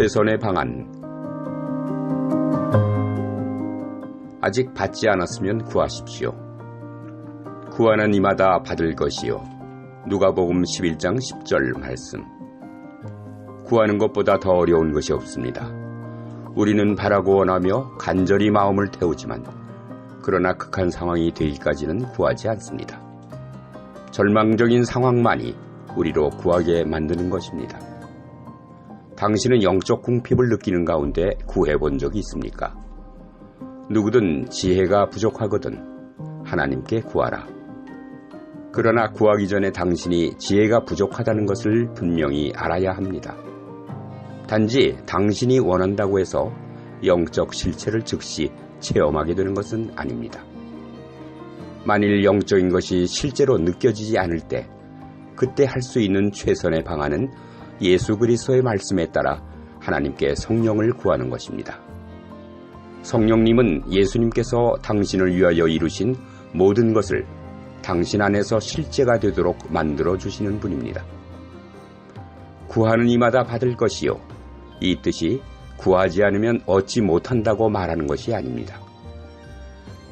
최선의 방안. 아직 받지 않았으면 구하십시오. 구하는 이마다 받을 것이요. 누가복음 11장 10절 말씀. 구하는 것보다 더 어려운 것이 없습니다. 우리는 바라고 원하며 간절히 마음을 태우지만 그러나 극한 상황이 되기까지는 구하지 않습니다. 절망적인 상황만이 우리로 구하게 만드는 것입니다. 당신은 영적 궁핍을 느끼는 가운데 구해본 적이 있습니까? 누구든 지혜가 부족하거든 하나님께 구하라. 그러나 구하기 전에 당신이 지혜가 부족하다는 것을 분명히 알아야 합니다. 단지 당신이 원한다고 해서 영적 실체를 즉시 체험하게 되는 것은 아닙니다. 만일 영적인 것이 실제로 느껴지지 않을 때 그때 할 수 있는 최선의 방안은 예수 그리스도의 말씀에 따라 하나님께 성령을 구하는 것입니다. 성령님은 예수님께서 당신을 위하여 이루신 모든 것을 당신 안에서 실제가 되도록 만들어 주시는 분입니다. 구하는 이마다 받을 것이요. 이 뜻이 구하지 않으면 얻지 못한다고 말하는 것이 아닙니다.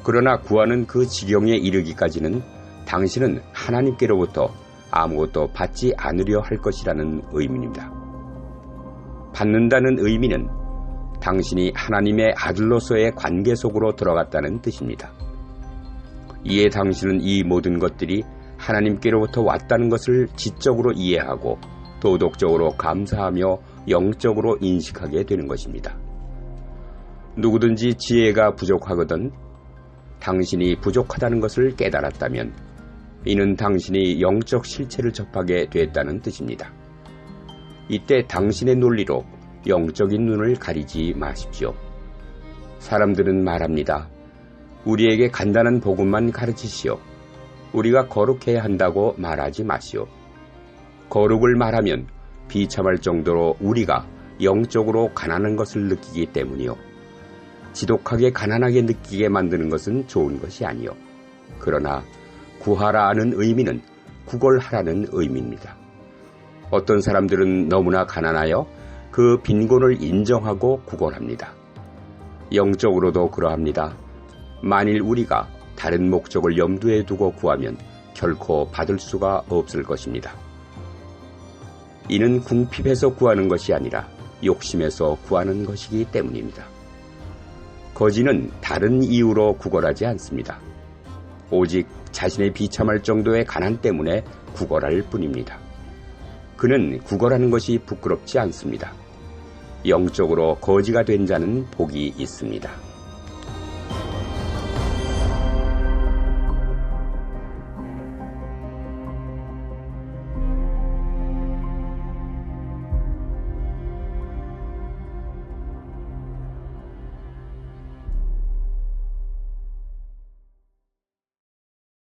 그러나 구하는 그 지경에 이르기까지는 당신은 하나님께로부터 아무것도 받지 않으려 할 것이라는 의미입니다. 받는다는 의미는 당신이 하나님의 아들로서의 관계 속으로 들어갔다는 뜻입니다. 이에 당신은 이 모든 것들이 하나님께로부터 왔다는 것을 지적으로 이해하고 도덕적으로 감사하며 영적으로 인식하게 되는 것입니다. 누구든지 지혜가 부족하거든 당신이 부족하다는 것을 깨달았다면 이는 당신이 영적 실체를 접하게 됐다는 뜻입니다. 이때 당신의 논리로 영적인 눈을 가리지 마십시오. 사람들은 말합니다. 우리에게 간단한 복음만 가르치시오. 우리가 거룩해야 한다고 말하지 마시오. 거룩을 말하면 비참할 정도로 우리가 영적으로 가난한 것을 느끼기 때문이요. 지독하게 가난하게 느끼게 만드는 것은 좋은 것이 아니요. 그러나 구하라는 의미는 구걸하라는 의미입니다. 어떤 사람들은 너무나 가난하여 그 빈곤을 인정하고 구걸합니다. 영적으로도 그러합니다. 만일 우리가 다른 목적을 염두에 두고 구하면 결코 받을 수가 없을 것입니다. 이는 궁핍해서 구하는 것이 아니라 욕심에서 구하는 것이기 때문입니다. 거지는 다른 이유로 구걸하지 않습니다. 오직 자신의 비참할 정도의 가난 때문에 구걸할 뿐입니다. 그는 구걸하는 것이 부끄럽지 않습니다. 영적으로 거지가 된 자는 복이 있습니다.